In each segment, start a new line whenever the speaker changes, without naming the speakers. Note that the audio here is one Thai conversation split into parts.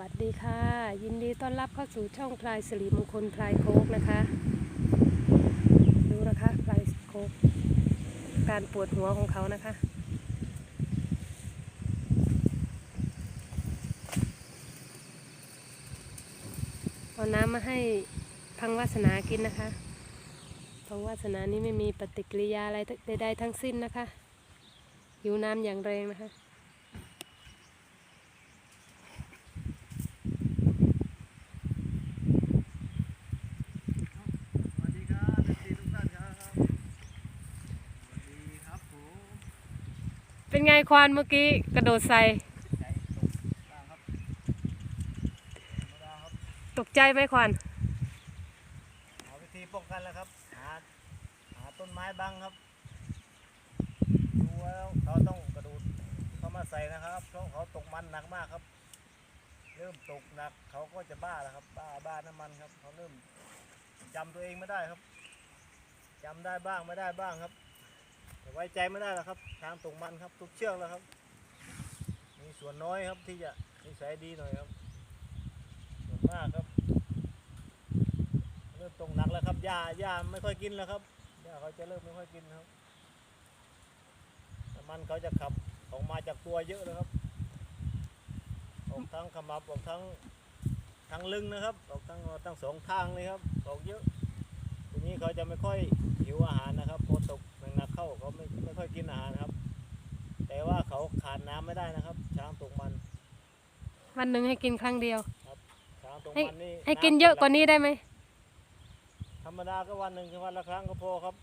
วัสดีค่ะ ยินดีต้อนรับเข้าสู่ช่องพลายสิริมงคลพลายโคกนะคะดูนะคะพลายโคกการปวดหัวของเขานะคะ เอาน้ำมาให้พังวาสนากินนะคะพังวาสนานี้ไม่มีปฏิกิริยาอะไรใดๆทั้งสิ้นนะคะหิวน้ำอย่างแรงนะคะ
สวัสดีครับเอฟซีทุกท่านครับ สวัสดีครับผม
เป็น ไงควานเมื่อกี้กระโดดใส่
ตก
ใจไหมควาน
หาวิธีป้องกันแล้วครับ หาหาต้นไม้บังครับ ดูแล้วเขาต้องกระโดดเข้ามาใส่นะครับ เพราะเขาตกมันหนักมากครับ เริ่มตกหนักเขาก็จะบ้าแล้วครับ บ้าบ้าน้ำมันครับ เขาเริ่มจำตัวเองไม่ได้ครับจำได้บ้างไม่ได้บ้างครับ ไว้ใจไม่ได้แล้วครับ ทางตกมันครับ ทุกเชือกแล้วครับ มีส่วนน้อยครับที่จะนิสัยดีหน่อยครับส่วนมากครับเริ่มตกหนักแล้วครับหญ้าหญ้าไม่ค่อยกินแล้วครับหญ้าเขาจะเริ่มไม่ค่อยกินครับมันเขาจะขับออกมาจากตัวเยอะเลยครับ ออกทั้งขมับออกทั้งทั้งลึงนะครับ ออกทั้งทั้งสองทางเลยครับออกเยอะทีนี้เขาจะไม่ค่อย หิวอาหารนะครับพอตกหนักๆเข้าเขาไม่ไม่ค่อยกินอาหารครับ แต่ว่าเขาขาดน้ำไม่ได้นะครับ ช้างตกมัน
วันหนึ่งให้กินครั้งเดียว
ช้างตก
ให้
มันนี่
ให้กินำเยอะกว่านี้ได้ไหม
ธรรมดาก็วันหนึ่งวันละครั้งก็พอครับ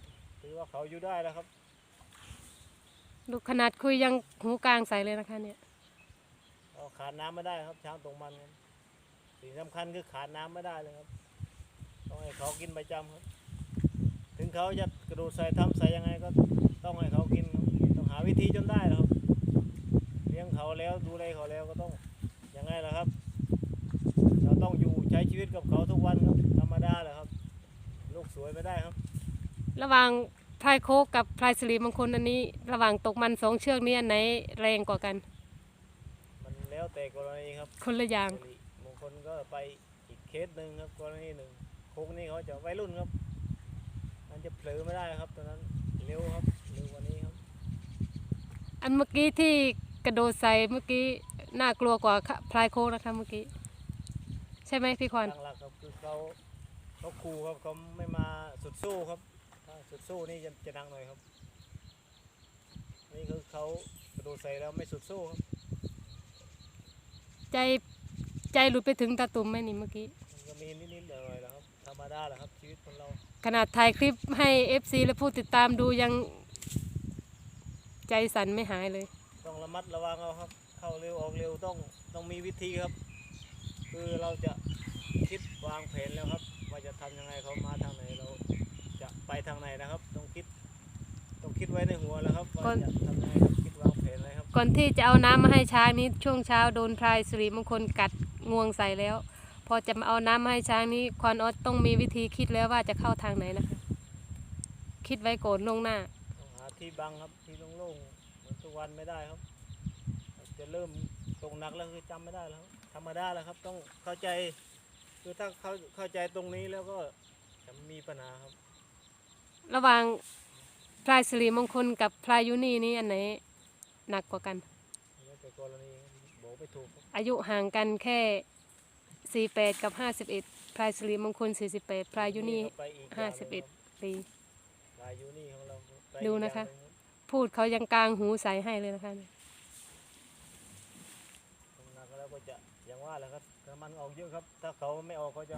ถือว่าเขาอยู่ได้แล้วครับ
ดูขนาดคุยยังหูกลางใส่เลยนะคะเนี่ย
เราขาดน้ำไม่ได้ครับช้างตรงมันครับสิ่งสำคัญคือขาดน้ำไม่ได้เลยครับต้องให้เขากินประจำครับ ถึงเขาจะกระโดดใส่ทำใส่ยังไงก็ต้องให้เขากินครับต้องหาวิธีจนได้แล้วครับ เลี้ยงเขาแล้วดูแลเขาแล้วก็ต้องยังไงล่ะครับ เราต้องอยู่ใช้ชีวิตกับเขาทุกวันครับธรรมดาแหละครับโลกสวยไม่ได้ครับ
ระหว่างพลายโคกกับพลายสิริมงคลอันนี้ ระหว่างตกมันสองเชือกนี้อันไหนแรงกว่ากัน
มันแล้วแต่กรณีครับ
คนละอย่าง
สิริมงคลก็ไปอีกเคสหนึ่งครับกรณีหนึ่งโค้งนี่เขาจะวัยรุ่นครับมัน จะเผลอไม่ได้ครับตอนนั้นเร็วครับเร็วกว่านี้ครับ
อันเมื่อกี้ที่กระโดดใส่เมื่อกี้น่ากลัวกว่าพลายโคกนะคะเมื่อกี้ ใช่ไหมพี่ควาน
ตั้งหลักครับคือเขาเขาขู่ครับเขาไม่มาสุดสู้ครับถ้าสุดสู้นี่จะจะดังหน่อยครับ นี่คือเขากระโดดใส่แล้วไม่สุดสู้ครับ
ใจใจหลุดไปถึงตาตุ่มไหมนี่เมื่อกี้
มันก็มีนิดๆหน่อยๆแหล้วค รับธรรมดาแหละครับชีวิตคนเรา
ขนาดถ่ายคลิปให้ FC และผู้ติดตามดูยังใจสั่นไม่หายเลย
ต้องระมัดระวังเอาครับ เข้าเร็วออกเร็วต้องต้องมีวิธีครับ คือเราจะคิดวางแผนแล้วครับ ว่าจะทำยังไงเขามาทางไหนเราจะไปทางไหนนะครับ ต้องคิด ต้องคิดไว้ในหัวแล้วครับ
ก่อ
ว่านจะทำยังไงครับคิดวางแผนเลยครับ
ก่อนที่จะเอาน้ำมาให้ช้างนี้ช่วงเช้าโดนพลายสิริมงคลกัดงวงใส่แล้วพ อจะมาเอาน้ำมาให้ช้างนี้ควานออสต้องมีวิธีคิดแล้วว่าจะเข้าทางไหนนะคะ คิดไว้โกนลวงหน้า
ต้องหาที่บังครับที่โล่งๆเหมือนทุกวันไม่ได้ครับ จะเริ่มตกหนักแล้วคือจำไม่ได้แล้วครับธรรมดาแล้วครับ ต้องเข้าใจคือถ้าเข้าเข้าใจตรงนี้แล้วก็จะไม่มีปัญหาครับ
ระหว่างพลายสิริมงคลกับพลายยุนีนี่อันไหนหนักกว่ากัน
แล้วแต่กรณีบ อกไม่ถูกครับ
อายุห่างกันแค่48กับ51พลายสิริมงคล48พลายยุนี
เขาไปอีกอย่างหนึ่งครับ
51ปี
ลายยูนี่ของเราไป
ดู
อีก
นะคะ
อย่างหงรับ
พูดเขายังกลางหูใส่ให้เลยนะคะ
ตรงนั้นแล้วก็จะอย่างว่าแหละครับถ้ามันออกเยอะครับ ถ้าเขาไม่ออกเขาจะ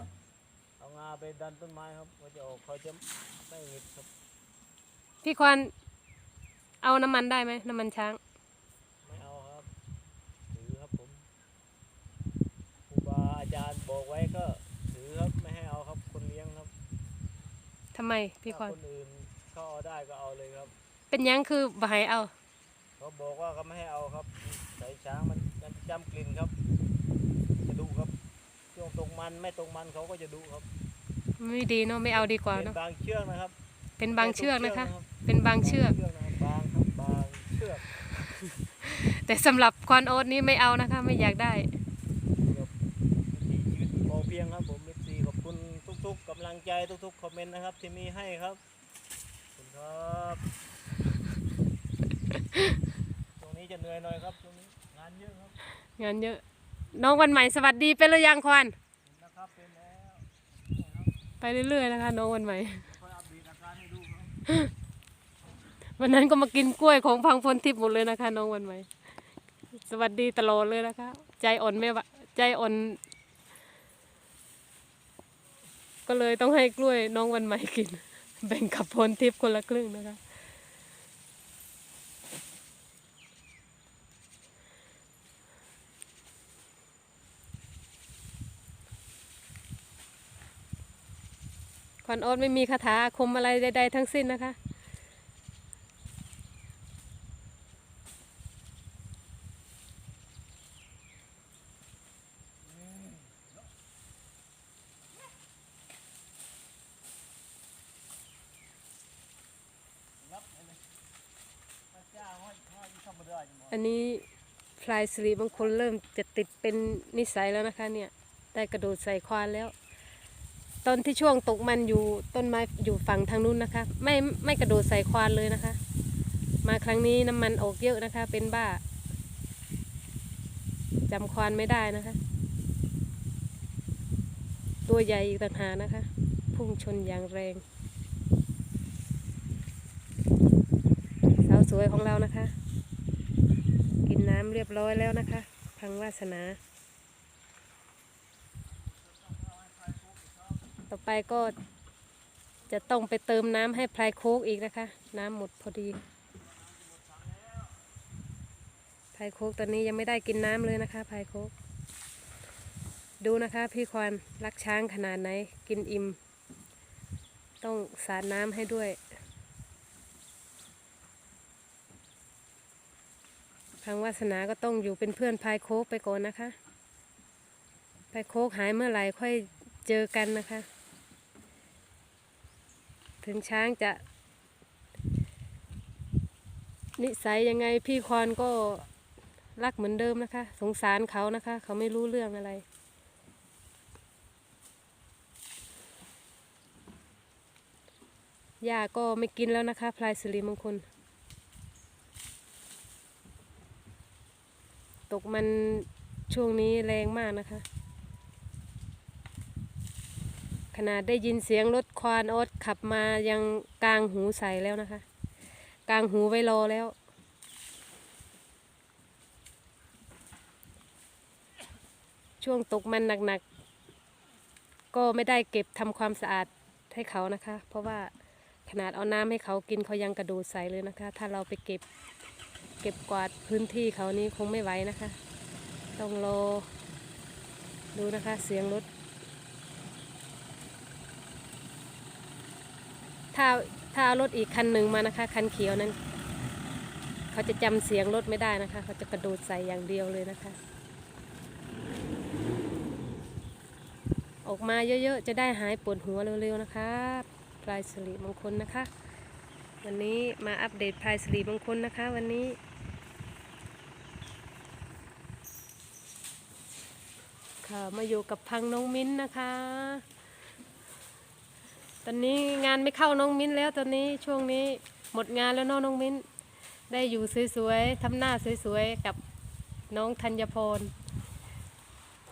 เอางาไปดันต้นไม้ครับเขาจะออกเขาจะไม่หงิดครับ
พี่ควานเอาน้ำมันได้ไหมน้ำมันช้าง
ไม่เอาครับถือครับผมครูบาอา จารย์บอกไว้ก็ถือครับไม่ให้เอาครับคนเลี้ยงครับ
ทำไมพี่ควาน
ถ้าคนอื่นเขาเอาได้ก็เอาเลยครับ
เป็นหยังคือบ่ให้เอา
เขาบอกว่าเขาไม่ให้เอาครับใส่ช้างมันมันจำกลิ่นครับ จะดุครับช่วงตรงมันไม่ตรงมันเขาก็จะดุครับ
ไม่ดีเนาะไม่เอาดีกว่า
เป็น
เนาะ
บางเชือกนะครับ
เป็นบางเชือกนะคะ
ไม่ทุ
เป็นบางเชือก
บางนะครับบางครับบางเชือก
แต่สำหรับควานโอ๊ตนี้ไม่เอานะคะ ไม่อยากได้
เกือบ ลั งใจทุกๆคอมเมนต์นะครับที่มีให้ครับขอบคุณครับ ตรงนี้จะเหนื่อยหน่อยครับตรงนี้งานเยอะครับ
งานเยอะ น้องวันใหม่สวัสดีเป็นหรือยังควัน
เห็นนะครับเป็นแล้ว
ไปเรื่อยๆนะคะ น้องวันใหม่
คอยอัปเดตอาการให้ดูครับ
วันนั้นก็มากินกล้วยของพังพลทิพย์หมดเลยนะคะ น้องวันใหม่ สวัสดีตลอดเลยนะคะ ใจอ่อนไม่ไหวใจอ่อน ก็เลยต้องให้กล้วยน้องวันใหม่กิน แบ่งกับพลทิพย์คนละครึ่งนะคะควันออดไม่มีคาถาคมอะไรใดๆทั้งสิ้นนะคะ
รับไปเลยพระเจ้าห้อยห้ อั
นนี้พลายสิริบางคนเริ่มจะติดเป็นนิสัยแล้วนะคะเนี่ย ได้กระโดดใส่ควานแล้ว ตอนที่ช่วงตกมันอยู่ต้นไม้อยู่ฝั่งทางนู้นนะคะ ไม่ไม่กระโดดใส่ควานเลยนะคะ มาครั้งนี้น้ำมันออกเยอะนะคะ เป็นบ้าจำควานไม่ได้นะคะ ตัวใหญ่อีกต่างหากนะคะ พุ่งชนอย่างแรงสาวสวยของเรานะคะ น้ำเรียบร้อยแล้วนะคะ พังวาสนา ต่อไปก็จะต้องไปเติมน้ำให้พลายโคกอีกนะคะ น้ำหมดพอดีพลายโคกตอนนี้ยังไม่ได้กินน้ำเลยนะคะพลายโคกดูนะคะพี่ควานรักช้างขนาดไหนกินอิ่ม ต้องสาดน้ำให้ด้วย ทางวาสนาก็ต้องอยู่เป็นเพื่อนพายโคกไปก่อนนะคะพายโคกหายเมื่อไหร่ค่อยเจอกันนะคะ ถึงช้างจะ นิสัยยังไงพี่ควานก็รักเหมือนเดิมนะคะ สงสารเขานะคะ เขาไม่รู้เรื่องอะไรยาก็ไม่กินแล้วนะคะ พลายสิริมงคล ตกมันช่วงนี้แรงมากนะคะ ขนาดได้ยินเสียงรถควานอดขับมายังกลางหูใส่แล้วนะคะ กลางหูไว้รอแล้ว ช่วงตกมันหนักๆ ก็ไม่ได้เก็บทำความสะอาดให้เขานะคะ เพราะว่าขนาดเอาน้ำให้เขากินเขายังกระโดดใส่เลยนะคะ ถ้าเราไปเก็บ เก็บกวาดพื้นที่เขานี้คงไม่ไหวนะคะ ต้องรอดูนะคะเสียงรถ ถ้าถ้าเอารถอีกคันหนึ่งมานะคะ คันเขียวนั้น เขาจะจำเสียงรถไม่ได้นะคะ เขาจะกระโดดใส่อย่างเดียวเลยนะคะ ออกมาเยอะๆ จะได้หายปวดหัวเร็วๆนะคะพลายสิริมงคลนะคะ วันนี้มาอัปเดตพลายสิริมงคลนะคะ วันนี้ ค่ะมาอยู่กับพังน้องมิ้นนะคะ ตอนนี้งานไม่เข้าน้องมิ้นแล้วตอนนี้ช่วงนี้หมดงานแล้วน้องน้องมิ้น ได้อยู่สวยๆทำหน้าสวยๆกับน้องธัญพร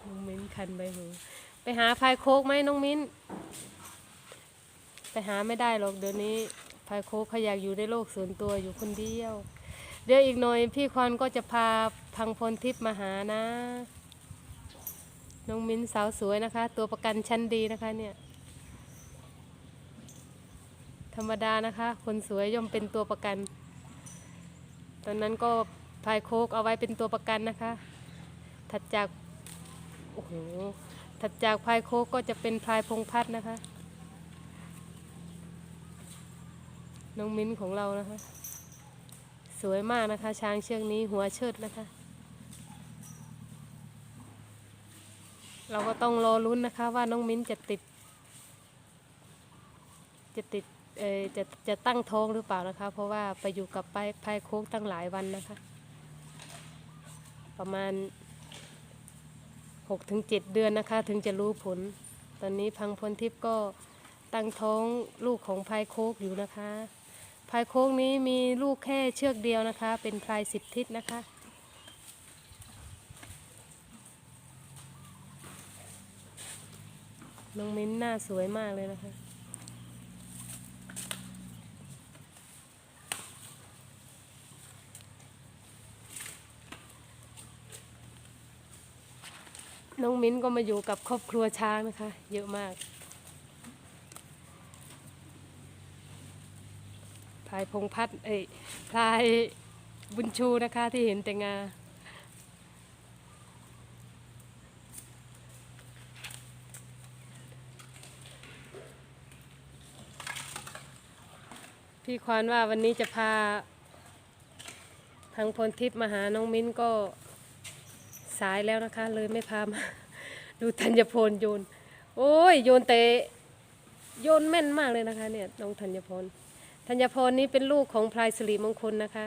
น้องมิ้นคันใบหูไปหาพายโคกไหมน้องมิ้น ไปหาไม่ได้หรอกเดี๋ยวนี้พายโคกเขาอยากอยู่ในโลกส่วนตัวอยู่คนเดียว เดี๋ยวอีกหน่อยพี่ควันก็จะพาพังพลทิพย์มาหานะ น้องมิ้นสาวสวยนะคะ ตัวประกันชั้นดีนะคะเนี่ย ธรรมดานะคะ คนสวยย่อมเป็นตัวประกัน ตอนนั้นก็พายโคกเอาไว้เป็นตัวประกันนะคะ ถัดจาก โอ้โห ถัดจากพายโคกก็จะเป็นพายพงพัฒน์นะคะ น้องมิ้นของเรานะคะ สวยมากนะคะ ช้างเชือกนี้หัวเชิดนะคะ เราก็ต้องรอลุ้นนะคะว่าน้องมิ้นจะติด จะติดเออจะจะตั้งท้องหรือเปล่านะคะ เพราะว่าไปอยู่กับไปพายโค้กตั้งหลายวันนะคะ ประมาณหกถึงเจ็ดเดือนนะคะ ถึงจะรู้ผล ตอนนี้พังพลทิพย์ก็ตั้งท้องลูกของพายโคกอยู่นะคะพายโคกนี้มีลูกแค่เชือกเดียวนะคะ เป็นพลายสิบทิศนะคะ น้องมิ้นหน้าสวยมากเลยนะคะ น้องมิ้นก็มาอยู่กับครอบครัวช้างนะคะ เยอะมาก พลายพงพัฒน์เอ้ยพลายบุญชูนะคะที่เห็นแต่งา พี่ควานว่าวันนี้จะพา ทางพลทิพย์มาหาน้องมิ้นก็สายแล้วนะคะ เลยไม่พามา ดูธัญพลโยน โอ้ยโยนเตะโยนแม่นมากเลยนะคะ เนี่ยน้องธัญพลธัญพลนี้เป็นลูกของพลายสิริมงคลนะคะ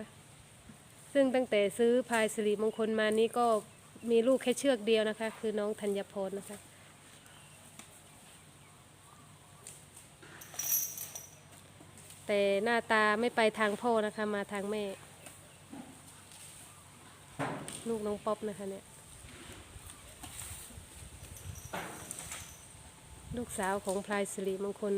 ซึ่งตั้งแต่ซื้อพลายสิริมงคลมานี้ก็มีลูกแค่เชือกเดียวนะคะ คือน้องธัญพลนะคะ แต่หน้าตาไม่ไปทางพ่อนะคะ มาทางแม่ ลูกน้องป๊อปนะคะเนี่ย ลูกสาวของพลายสิริมงคล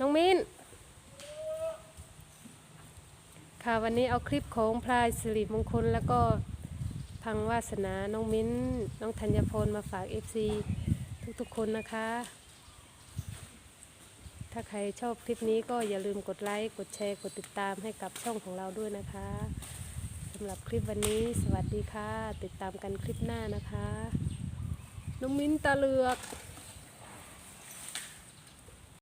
น้องมิ้นค่ะวันนี้เอาคลิปของพลายสิริมงคลแล้วก็ พังวาสนา น้องมิ้น น้องธัญพลมาฝาก FC ทุกๆคนนะคะ ถ้าใครชอบคลิปนี้ก็อย่าลืมกดไลค์ กดแชร์ กดติดตามให้กับช่องของเราด้วยนะคะสำหรับคลิปวันนี้ สวัสดีค่ะ ติดตามกันคลิปหน้านะคะ น้องมิ้นตาเลือก